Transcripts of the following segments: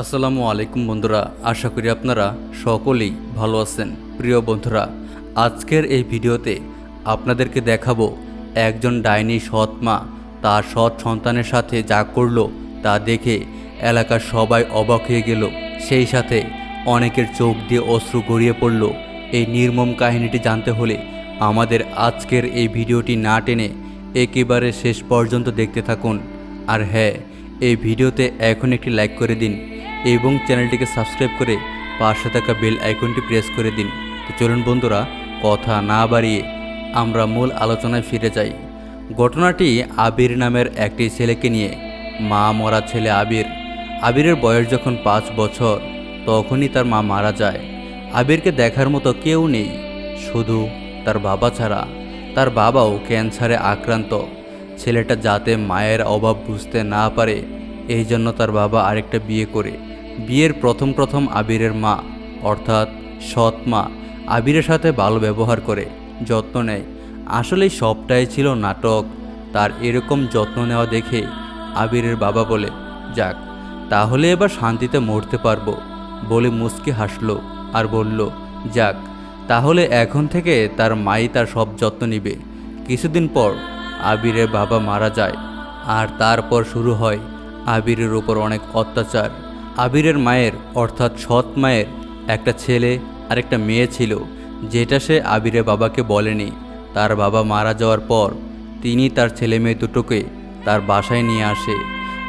আসসালামু আলাইকুম বন্ধুরা, আশা করি আপনারা সকলেই ভালো আছেন। প্রিয় বন্ধুরা, আজকের এই ভিডিওতে আপনাদেরকে দেখাবো একজন ডাইনি সৎ মা, তার সৎ সন্তানের সাথে যা করল তা দেখে এলাকার সবাই অবাক হয়ে গেল। সেই সাথে অনেকের চোখ দিয়ে অশ্রু গড়িয়ে পড়ল। এই নির্মম কাহিনীটি জানতে হলে আমাদের আজকের এই ভিডিওটি না টেনে একেবারে শেষ পর্যন্ত দেখতে থাকুন। আর হ্যাঁ এই ভিডিওতে এখন একটি লাইক করে দিন। এবং চ্যানেলটিকে সাবস্ক্রাইব করে পাশে থাকা বেল আইকনটি প্রেস করে দিন। তো চলুন বন্ধুরা, কথা না বাড়িয়ে আমরা মূল আলোচনায় ফিরে যাই। ঘটনাটি আবির নামের একটি ছেলেকে নিয়ে। মা মরা ছেলে আবির। আবিরের বয়স যখন পাঁচ বছর, তখনই তার মা মারা যায়। আবিরকে দেখার মতো কেউ নেই, শুধু তার বাবা ছাড়া। তার বাবাও ক্যান্সারে আক্রান্ত। ছেলেটা যাতে মায়ের অভাব বুঝতে না পারে এই জন্য তার বাবা আরেকটা বিয়ে করে। বিয়ের প্রথম প্রথম আবিরের মা, অর্থাৎ সৎ মা, আবিরের সাথে ভালো ব্যবহার করে, যত্ন নেয়। আসলে সবটাই ছিল নাটক। তার এরকম যত্ন নেওয়া দেখে আবিরের বাবা বলে, যাক, তাহলে এবার শান্তিতে মরতে পারব। বলে মুচকি হাসলো আর বলল, যাক, তাহলে এখন থেকে তার মাই তার সব যত্ন নিবে। কিছুদিন পর আবিরের বাবা মারা যায় আর তারপর শুরু হয় আবিরের ওপর অনেক অত্যাচার। আবিরের মায়ের, অর্থাৎ সৎ মায়ের, একটা ছেলে আর একটা মেয়ে ছিল, যেটা সে আবিরের বাবাকে বলেনি। তার বাবা মারা যাওয়ার পর তিনি তার ছেলে মেয়ে দুটোকে তার বাসায় নিয়ে আসে।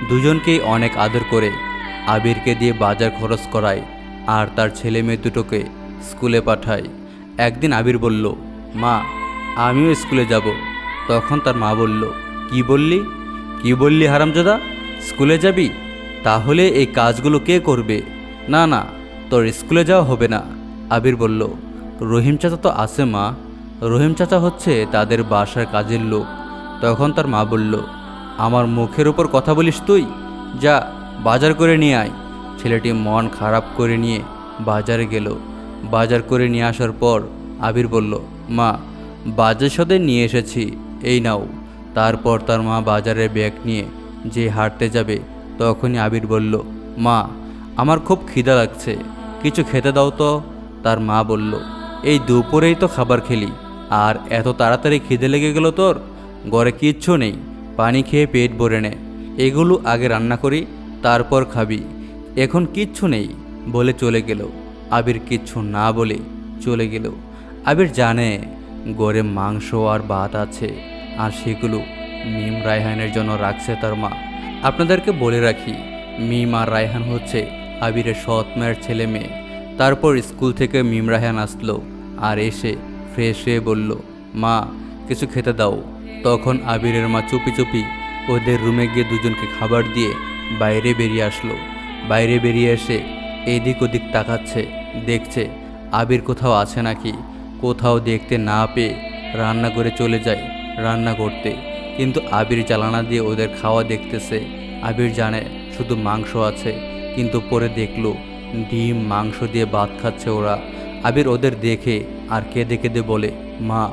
দুজনকেই অনেক আদর করে আবিরকে দিয়ে বাজার খরচ করায় আর তার ছেলে মেয়ে দুটোকে স্কুলে পাঠায়। একদিন আবির বলল, মা, আমিও স্কুলে যাব। তখন তার মা বলল, কি বললি? কি বললি হারামজাদা? স্কুলে যাবি? তাহলে এই কাজগুলো কে করবে? না না, তোর স্কুলে যাওয়া হবে না, আবির বলল। রহিম চাচা তো আছে, মা। রহিম চাচা হচ্ছে তাদের বাসার কাজের লোক। তখন তার মা বলল, আমার মুখের উপর কথা বলিস তুই? যা, বাজার করে নিয়ে আয়। ছেলেটি মন খারাপ করে নিয়ে বাজারে গেল। বাজার করে নিয়ে আসার পর আবির বলল, মা বাজার সদে নিয়ে এসেছি, এই নাও। তারপর তার মা বাজারে ব্যাগ নিয়ে যে হাঁটতে যাবে, তখনই আবির বলল, মা, আমার খুব খিদা লাগছে। কিছু খেতে দাও তো। তার মা বলল, এই দুপুরেই তো খাবার খেলি। আর এত তাড়াতাড়ি খিদে লেগে গেল তোর? ঘরে কিচ্ছু নেই। পানি খেয়ে পেট ভরে নে। এগুলো আগে রান্না করি, তারপর খাবি। এখন কিচ্ছু নেই। বলে চলে গেল। আবির কিচ্ছু না বলে চলে গেল। আবির জানে গড়ে মাংস আর ভাত আছে, আর সেগুলো মিম রায়হানের জন্য রাখছে তার মা। আপনাদেরকে বলে রাখি, মিম আর রায়হান হচ্ছে আবিরের সৎ মায়ের ছেলে মেয়ে। তারপর স্কুল থেকে মিম রায়হান আসলো আর এসে ফ্রেশ হয়ে বলল, মা, কিছু খেতে দাও। তখন আবিরের মা চুপি চুপি ওদের রুমে গিয়ে দুজনকে খাবার দিয়ে বাইরে বেরিয়ে আসলো। বাইরে বেরিয়ে এসে এদিক ওদিক তাকাচ্ছে, দেখছে আবির কোথাও আছে নাকি? কোথাও দেখতে না পেয়ে রান্না করে চলে যায় রান্না করতে। কিন্তু আবির জ্বালানা দিয়ে ওদের খাওয়া দেখতেছে। আবির জানে শুধু মাংস আছে, কিন্তু পরে দেখল ডিম, মাংস দিয়ে ভাত খাচ্ছে ওরা। আবির ওদের দেখে আর কেঁদে কেঁদে বলে, মা,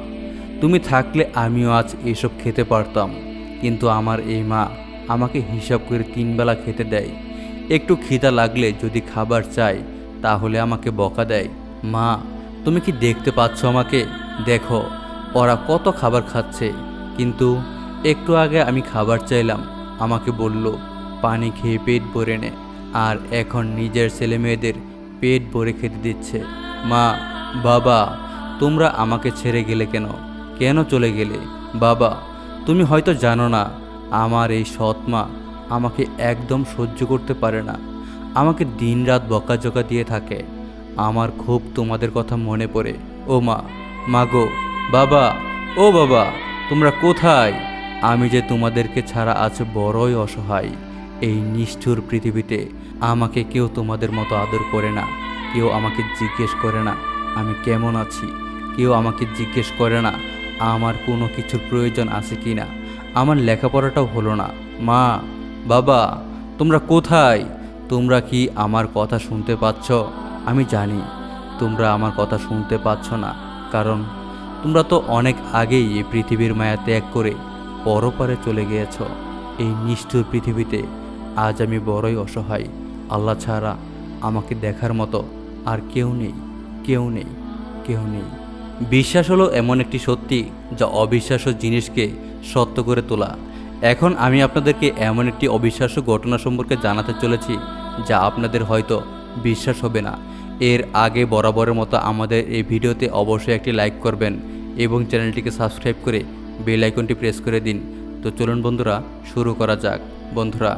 তুমি থাকলে আমিও আজ এসব খেতে পারতাম, কিন্তু আমার এই মা আমাকে হিসাব করে তিনবেলা খেতে দেয়। একটু খিদা লাগলে যদি খাবার চাই তাহলে আমাকে বকা দেয়। মা, তুমি কি দেখতে পাচ্ছ আমাকে? দেখো, ওরা কত খাবার খাচ্ছে, কিন্তু একটু আগে আমি খাবার চাইলাম। আমাকে বলল, পানি খেয়ে পেট ভরে নে। আর এখন নিজের ছেলে মেয়েদের পেট ভরে খেতে দিচ্ছে। মা, বাবা, তোমরা আমাকে ছেড়ে গেলে কেন? কেন চলে গেলে? বাবা, তুমি হয়তো জানো না, আমার এই সৎ মা আমাকে একদম সহ্য করতে পারে না। আমাকে দিন দিনরাত বকাঝকা দিয়ে থাকে। আমার খুব তোমাদের কথা মনে পড়ে। ও মা মাগো বাবা, ও বাবা, তোমরা কোথায়? আমি যে তোমাদেরকে ছাড়া আজ বড়ই অসহায়, এই নিষ্ঠুর পৃথিবীতে আমাকে কেউ তোমাদের মতো আদর করে না, কেউ আমাকে জিজ্ঞেস করে না, আমি কেমন আছি? কেউ আমাকে জিজ্ঞেস করে না, আমার কোনো কিছুর প্রয়োজন আছে কি না? আমার লেখাপড়াটাও হলো না। মা, বাবা, তোমরা কোথায়? তোমরা কি আমার কথা শুনতে পাচ্ছ? আমি জানি, তোমরা আমার কথা শুনতে পাচ্ছ না, কারণ তোমরা তো অনেক আগেই এই পৃথিবীর মায়া ত্যাগ করে পরপারে চলে গিয়েছ। এই নিষ্ঠুর পৃথিবীতে আজ আমি বড়ই অসহায়। আল্লাহ ছাড়া আমাকে দেখার মতো আর কেউ নেই কেউ নেই কেউ নেই। বিশ্বাস হলো এমন একটি সত্যি যা অবিশ্বাস্য জিনিসকে সত্য করে তোলা। এখন আমি আপনাদেরকে এমন একটি অবিশ্বাস্য ঘটনা সম্পর্কে জানাতে চলেছি যা আপনাদের হয়তো বিশ্বাস হবে না। এর আগে বরাবরের মতো আমাদের এই ভিডিওতে অবশ্যই একটি লাইক করবেন এবং চ্যানেলটিকে সাবস্ক্রাইব করে বেল আইকনটি প্রেস করে দিন। তো চলুন বন্ধুরা, শুরু করা যাক। বন্ধুরা,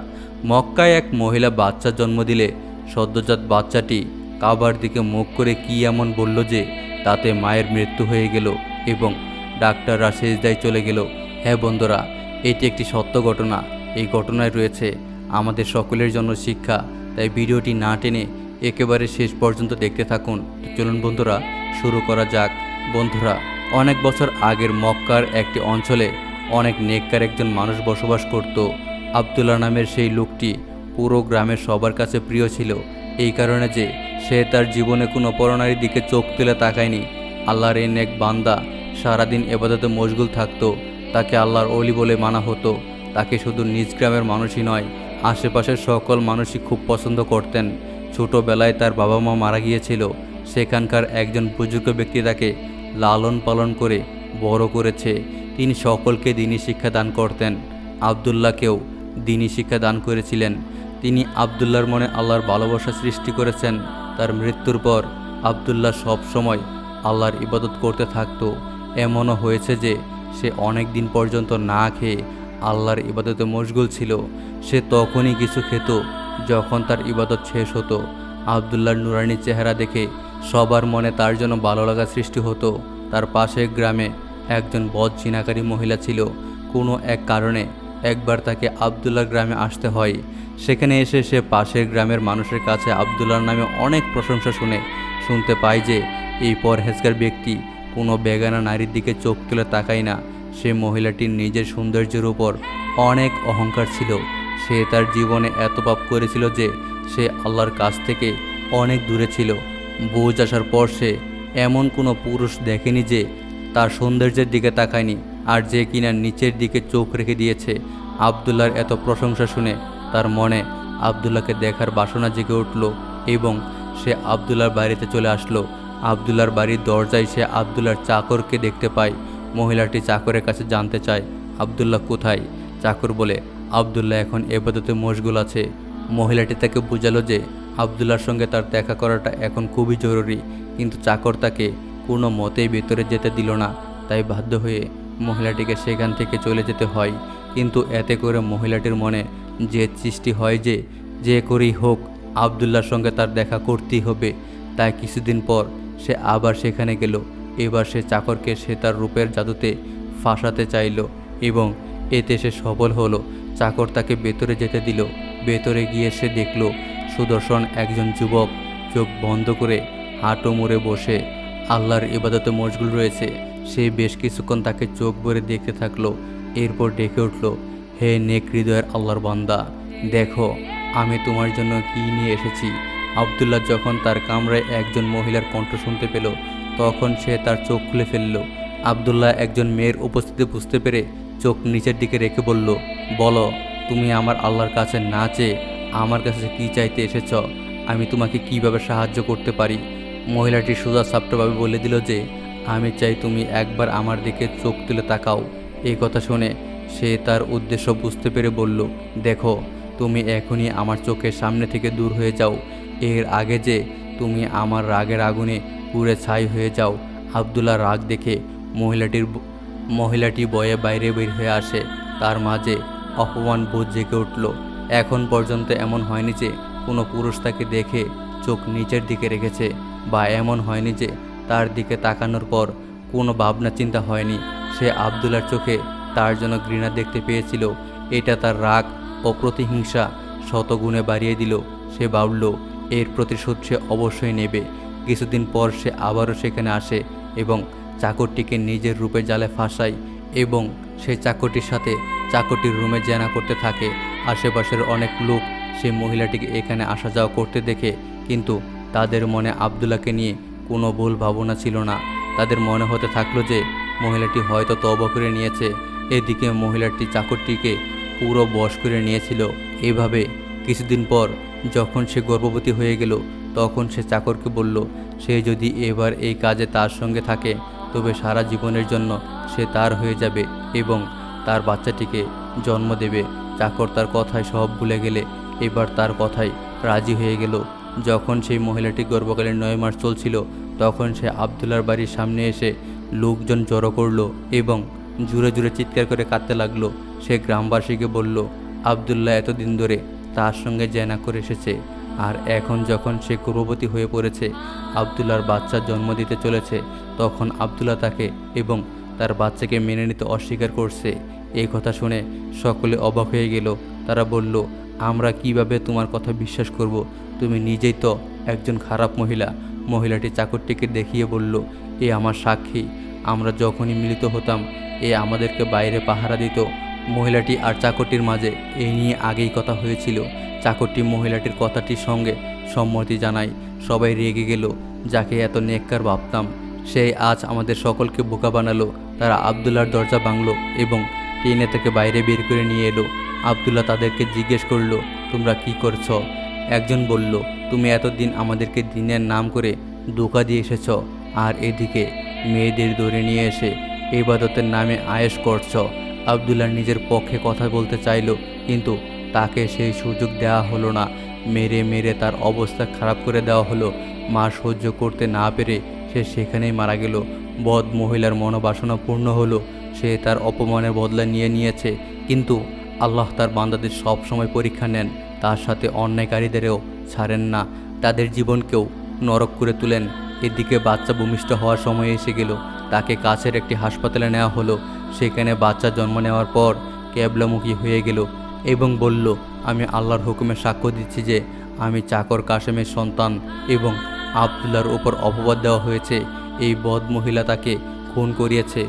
মক্কায় এক মহিলা বাচ্চা জন্ম দিলে সদ্যজাত বাচ্চাটি কাবার দিকে মুখ করে কি এমন বলল যে তাতে মায়ের মৃত্যু হয়ে গেল এবং ডাক্তাররা সেজদায় চলে গেল। হ্যাঁ বন্ধুরা, এটি একটি সত্য ঘটনা। এই ঘটনায় রয়েছে আমাদের সকলের জন্য শিক্ষা। তাই ভিডিওটি না টেনে একেবারে শেষ পর্যন্ত দেখতে থাকুন। তো চলুন বন্ধুরা, শুরু করা যাক। বন্ধুরা অনেক বছর আগের মক্কার একটি অঞ্চলে অনেক নেককার একজন মানুষ বসবাস করত। আবদুল্লাহ নামের সেই লোকটি পুরো গ্রামের সবার কাছে প্রিয় ছিল। এই কারণে যে সে তার জীবনে কোনো পরনারীর দিকে চোখ তুলে তাকায়নি। আল্লাহর এই নেক বান্দা সারাদিন এবাদতে মশগুল থাকত। তাকে আল্লাহর অলি বলে মানা হতো। তাকে শুধু নিজ গ্রামের মানুষই নয়, আশেপাশের সকল মানুষই খুব পছন্দ করতেন। ছোটোবেলায় তার বাবা মা মারা গিয়েছিল। সেখানকার একজন বুজুর্গ ব্যক্তি তাকে লালন পালন করে বড় করেছে। তিনি সকলকে দিনী শিক্ষা দান করতেন। আবদুল্লাহকেও দিনী শিক্ষা দান করেছিলেন। তিনি আবদুল্লাহর মনে আল্লাহর ভালোবাসা সৃষ্টি করেছেন। তার মৃত্যুর পর আবদুল্লাহ সব সময় আল্লাহর ইবাদত করতে থাকত। এমনও হয়েছে যে সে অনেক দিন পর্যন্ত না খেয়ে আল্লাহর ইবাদতে মশগুল ছিল। সে তখনই কিছু খেত যখন তার ইবাদত শেষ হতো। আবদুল্লাহর নুরানির চেহারা দেখে সবার মনে তার জন্য ভালো লাগা সৃষ্টি হতো। তার পাশের গ্রামে একজন বদ চিনাকারী মহিলা ছিল। কোনো এক কারণে একবার তাকে আবদুল্লার গ্রামে আসতে হয়। সেখানে এসে সে পাশের গ্রামের মানুষের কাছে আবদুল্লার নামে অনেক প্রশংসা শুনে, শুনতে পায় যে এই পরহেজগার ব্যক্তি কোনো বেগানা নারীর দিকে চোখ তুলে তাকায় না। সে মহিলাটির নিজের সৌন্দর্যের উপর অনেক অহংকার ছিল। সে তার জীবনে এত পাপ করেছিল যে সে আল্লাহর কাছ থেকে অনেক দূরে ছিল। বুঝ আসার পর সে এমন কোনো পুরুষ দেখেনি যে তার সৌন্দর্যের দিকে তাকায়নি আর যে কিনা নিচের দিকে চোখ রেখে দিয়েছে। আবদুল্লার এত প্রশংসা শুনে তার মনে আবদুল্লাহকে দেখার বাসনা জেগে উঠল এবং সে আবদুল্লার বাড়িতে চলে আসলো। আবদুল্লার বাড়ির দরজায় সে আবদুল্লার চাকরকে দেখতে পায়। মহিলাটি চাকরের কাছে জানতে চায়, আবদুল্লাহ কোথায়? চাকর বলে, আবদুল্লাহ এখন এবাদতে মশগুল আছে। মহিলাটি তাকে বোঝালো যে আবদুল্লার সঙ্গে তার দেখা করাটা এখন খুবই জরুরি, কিন্তু চাকর তাকে কোনো মতেই ভেতরে যেতে দিল না। তাই বাধ্য হয়ে মহিলাটিকে সেখান থেকে চলে যেতে হয়। কিন্তু এতে করে মহিলাটির মনে যে সৃষ্টি হয় যে যে করেই হোক আবদুল্লার সঙ্গে তার দেখা করতেই হবে। তাই কিছুদিন পর সে আবার সেখানে গেল। এবার সে চাকরকে সে তার রূপের জাদুতে ফাঁসাতে চাইল এবং এতে সে সফল হলো। চাকর তাকে ভেতরে যেতে দিল। ভেতরে গিয়ে সে দেখল সুদর্শন একজন যুবক চোখ বন্ধ করে হাঁটো মুড়ে বসে আল্লাহর ইবাদতে মশগুল রয়েছে। সে বেশ কিছুক্ষণ তাকে চোখ ভরে দেখতে থাকল, এরপর ডেকে উঠল, হে নেক হৃদয়ের আল্লাহর বান্দা, দেখো, আমি তোমার জন্য কি নিয়ে এসেছি। আবদুল্লাহ যখন তার কামরায় একজন মহিলার কণ্ঠ শুনতে পেল, তখন সে তার চোখ খুলে ফেলল। আবদুল্লাহ একজন মেয়ের উপস্থিতি বুঝতে পেরে চোখ নিচের দিকে রেখে বলল, বলো, তুমি আমার আল্লাহর কাছে না চেয়ে আমার কাছে কি চাইতে এসেছ? আমি তোমাকে কীভাবে সাহায্য করতে পারি? মহিলাটি সোজা সাপ্টভাবে বলে দিল যে, আমি চাই তুমি একবার আমার দিকে চোখ তুলে তাকাও। এই কথা শুনে সে তার উদ্দেশ্য বুঝতে পেরে বলল, দেখো, তুমি এখনই আমার চোখের সামনে থেকে দূর হয়ে যাও। এর আগে যে তুমি আমার রাগের আগুনে পুড়ে ছাই হয়ে যাও আবদুল্লাহ রাগ দেখে মহিলাটির মহিলাটি বয়ে বাইরে বের হয়ে আসে। তার মাঝে অপমান বোধ জেগে উঠল। এখন পর্যন্ত এমন হয়নি যে কোনো পুরুষ তাকে দেখে চোখ নিচের দিকে রেখেছে বা এমন হয়নি যে তার দিকে তাকানোর পর কোনো ভাবনা চিন্তা হয়নি। সে আবদুল্লার চোখে তার জন্য ঘৃণা দেখতে পেয়েছিল। এটা তার রাগ ও প্রতিহিংসা শতগুণে বাড়িয়ে দিল। সে ভাবল, এর প্রতিশোধ সে অবশ্যই নেবে। কিছুদিন পর সে আবারও সেখানে আসে এবং চাকরটিকে নিজের রূপে জালে ফাঁসায় এবং সেই চাকরটির সাথে চাকরটির রুমে জেনা করতে থাকে। আশেপাশের অনেক লোক সেই মহিলাটিকে এখানে আসা যাওয়া করতে দেখে কিন্তু তাদের মনে আবদুল্লাহকে নিয়ে কোনো ভুল ভাবনা ছিল না। তাদের মনে হতে থাকল যে মহিলাটি হয়তো তবা করে নিয়েছে। এদিকে মহিলাটি চাকরটিকে পুরো বশ করে নিয়েছিল। এভাবে কিছুদিন পর যখন সে গর্ভবতী হয়ে গেল, তখন সে চাকরকে বলল, সে যদি এবার এই কাজে তার সঙ্গে থাকে, তবে সারা জীবনের জন্য সে তার হয়ে যাবে এবং তার বাচ্চাটিকে জন্ম দেবে। চাকর তার কথায় সব ভুলে গেলে। এবার তার কথায় রাজি হয়ে গেল। যখন সেই মহিলাটি গর্ভকালীন নয় মাস চলছিল, তখন সে আবদুল্লার বাড়ির সামনে এসে লোকজন জড়ো করল এবং জুড়ে জুড়ে চিৎকার করে কাঁদতে লাগল। সে গ্রামবাসীকে বলল, আবদুল্লাহ এতদিন ধরে তার সঙ্গে জেনা করে এসেছে। আর এখন যখন সে গর্ভবতী হয়ে পড়েছে, আবদুল্লার বাচ্চা জন্ম দিতে চলেছে, তখন আবদুল্লাহ তাকে এবং তার বাচ্চাকে মেনে নিতে অস্বীকার করছে। এই কথা শুনে সকলে অবাক হয়ে গেল। তারা বলল, আমরা কীভাবে তোমার কথা বিশ্বাস করব? তুমি নিজেই তো একজন খারাপ মহিলা। মহিলাটি চাকরটিকে দেখিয়ে বলল, এ আমার সাক্ষী। আমরা যখনই মিলিত হতাম, এ আমাদেরকে বাইরে পাহারা দিত। মহিলাটি আর চাকরটির মাঝে এই নিয়ে আগেই কথা হয়েছিল। চাকরটি মহিলাটির কথাটির সঙ্গে সম্মতি জানায়। সবাই রেগে গেল, যাকে এত নেককার ভাবতাম সেই আজ আমাদের সকলকে বোকা বানালো। তারা আবদুল্লার দরজা ভাঙলো এবং টেনে থেকে বাইরে বের করে নিয়ে এলো। আবদুল্লাহ তাদেরকে জিজ্ঞেস করল, তোমরা কি করছ? একজন বলল, তুমি এতদিন আমাদেরকে দিনের নাম করে ধোকা দিয়ে এসেছ, আর এদিকে মেয়েদের ধরে নিয়ে এসে ইবাদতের নামে আয়েস করছ। আবদুল্লাহ নিজের পক্ষে কথা বলতে চাইলো, কিন্তু তাকে সেই সুযোগ দেওয়া হলো না। মেরে মেরে তার অবস্থা খারাপ করে দেওয়া হলো। মা সহ্য করতে না পেরে সে সেখানেই মারা গেল। বদ মহিলার মনোবাসনা পূর্ণ হলো। সে তার অপমানের বদলা নিয়ে নিয়েছে। কিন্তু আল্লাহ তার বান্দাদের সব সময় পরীক্ষা নেন। তার সাথে অন্যায়কারীদেরও ছাড়েন না। তাদের জীবনকেও নরক করে তুলেন। এদিকে বাচ্চা ভূমিষ্ঠ হওয়ার সময় এসে গেল। তাকে কাছের একটি হাসপাতালে নেওয়া হলো। সেখানে বাচ্চা জন্ম নেওয়ার পর ক্যাবলামুখী হয়ে গেল এবং বলল, আমি আল্লাহর হুকুমে সাক্ষ্য দিচ্ছি যে আমি চাকর কাশেমের সন্তান এবং আবদুল্লার ওপর অপবাদ দেওয়া হয়েছে। এই বদ মহিলা তাকে খুন করিয়েছে।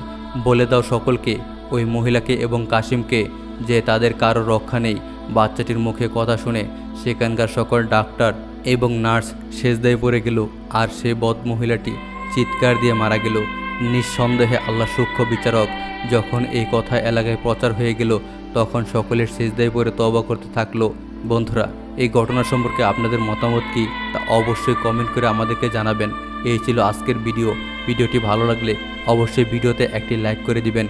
বলে দাও সকলকে, ওই মহিলাকে এবং কাশিমকে যে তাদের কারও রক্ষা নেই। বাচ্চাটির মুখে কথা শুনে সেখানকার সকল ডাক্তার এবং নার্স সেজদায় পড়ে গেল, আর সে বদ মহিলাটি চিৎকার দিয়ে মারা গেল। নিঃসন্দেহে আল্লাহ সূক্ষ্ম বিচারক যখন এই কথা এলাকায় প্রচার হয়ে গেল, তখন সকলের সেজদায় পড়ে তবা করতে থাকল। বন্ধুরা, এই ঘটনা সম্পর্কে আপনাদের মতামত কি? তা অবশ্যই কমেন্ট করে আমাদেরকে জানাবেন। এই ছিল আজকের ভিডিও ভিডিওটি ভালো লাগলে অবশ্যই ভিডিওতে একটি লাইক করে দিবেন।